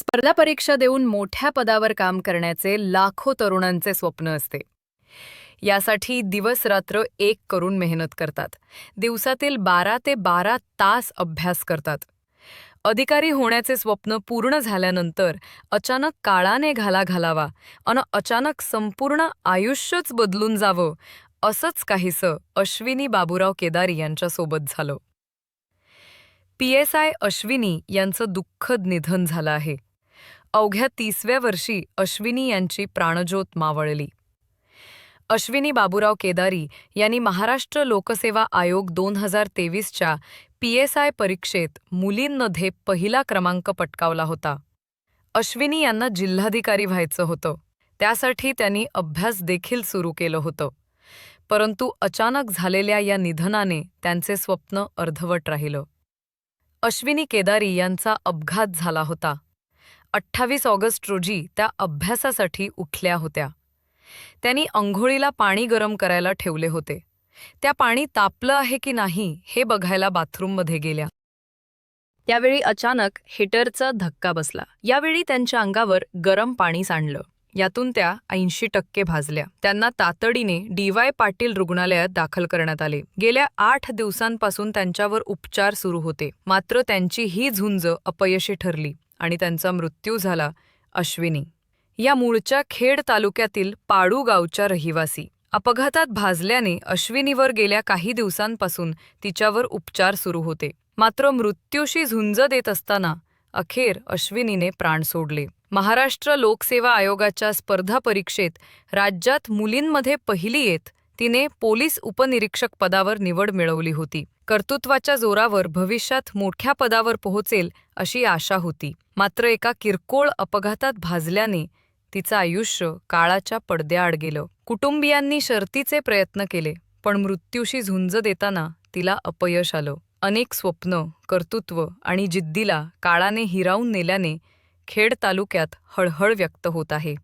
स्पर्धा परीक्षा देऊन मोठ्या पदावर काम करण्याचे लाखो तरुणांचे स्वप्न असते. यासाठी दिवस रात्र एक करून मेहनत करतात. दिवसातील बारा ते बारा तास अभ्यास करतात. अधिकारी होण्याचे स्वप्न पूर्ण झाल्यानंतर अचानक काळाने घाला घालावा अन अचानक संपूर्ण आयुष्यच बदलून जावं असंच काहीसं अश्विनी बाबूराव केदारी यांच्यासोबत झालं. पी एस आय अश्विनी यांचं दुःखद निधन झालं आहे. अवघ्या तीसव्या वर्षी अश्विनी यांची प्राणज्योत मावळली. अश्विनी बाबूराव केदारी यांनी महाराष्ट्र लोकसेवा आयोग दोन हजार तेवीसच्या पी एस आय परीक्षेत मुलींमध्ये पहिला क्रमांक पटकावला होता. अश्विनी यांना जिल्हाधिकारी व्हायचं होतं. त्यासाठी त्यांनी अभ्यास देखील सुरू केलं होतं. परंतु अचानक झालेल्या या निधनाने त्यांचे स्वप्न अर्धवट राहिलं. अश्विनी केदारी यांचा अपघात झाला होता. अठ्ठावीस ऑगस्ट रोजी त्या अभ्यासासाठी उठल्या होत्या. त्यांनी अंघोळीला पाणी गरम करायला ठेवले होते. त्या पाणी तापलं आहे की नाही हे बघायला बाथरूममध्ये गेल्या. त्यावेळी अचानक हिटरचा धक्का बसला. यावेळी त्यांच्या अंगावर गरम पाणी सांडलं. यातून त्या ऐंशी टक्के भाजल्या. त्यांना तातडीने डीवाय पाटील रुग्णालयात दाखल करण्यात आले. गेल्या आठ दिवसांपासून त्यांच्यावर उपचार सुरू होते. मात्र त्यांची ही झुंज अपयशी ठरली. आणि त्यांचा मृत्यू झाला अश्विनी. या मूळच्या खेड तालुक्यातील पाडू गावच्या रहिवासी. अपघातात भाजल्याने अश्विनीवर गेल्या काही दिवसांपासून तिच्यावर उपचार सुरू होते. मात्र मृत्यूशी झुंज देत असताना अखेर अश्विनीने प्राण सोडले. महाराष्ट्र लोकसेवा आयोगाच्या स्पर्धा परीक्षेत राज्यात मुलींमध्ये पहिली येत तिने पोलीस उपनिरीक्षक पदावर निवड मिळवली होती. कर्तृत्वाच्या जोरावर भविष्यात मोठ्या पदावर पोहोचेल अशी आशा होती. मात्र एका किरकोळ अपघातात भाजल्याने तिचं आयुष्य काळाच्या पडद्याआड गेलं. कुटुंबियांनी शर्तीचे प्रयत्न केले पण मृत्यूशी झुंज देताना तिला अपयश आलं. अनेक स्वप्न कर्तृत्व आणि जिद्दीला काळाने हिरावून नेल्याने खेड तालुक्यात हळहळ व्यक्त होत आहे.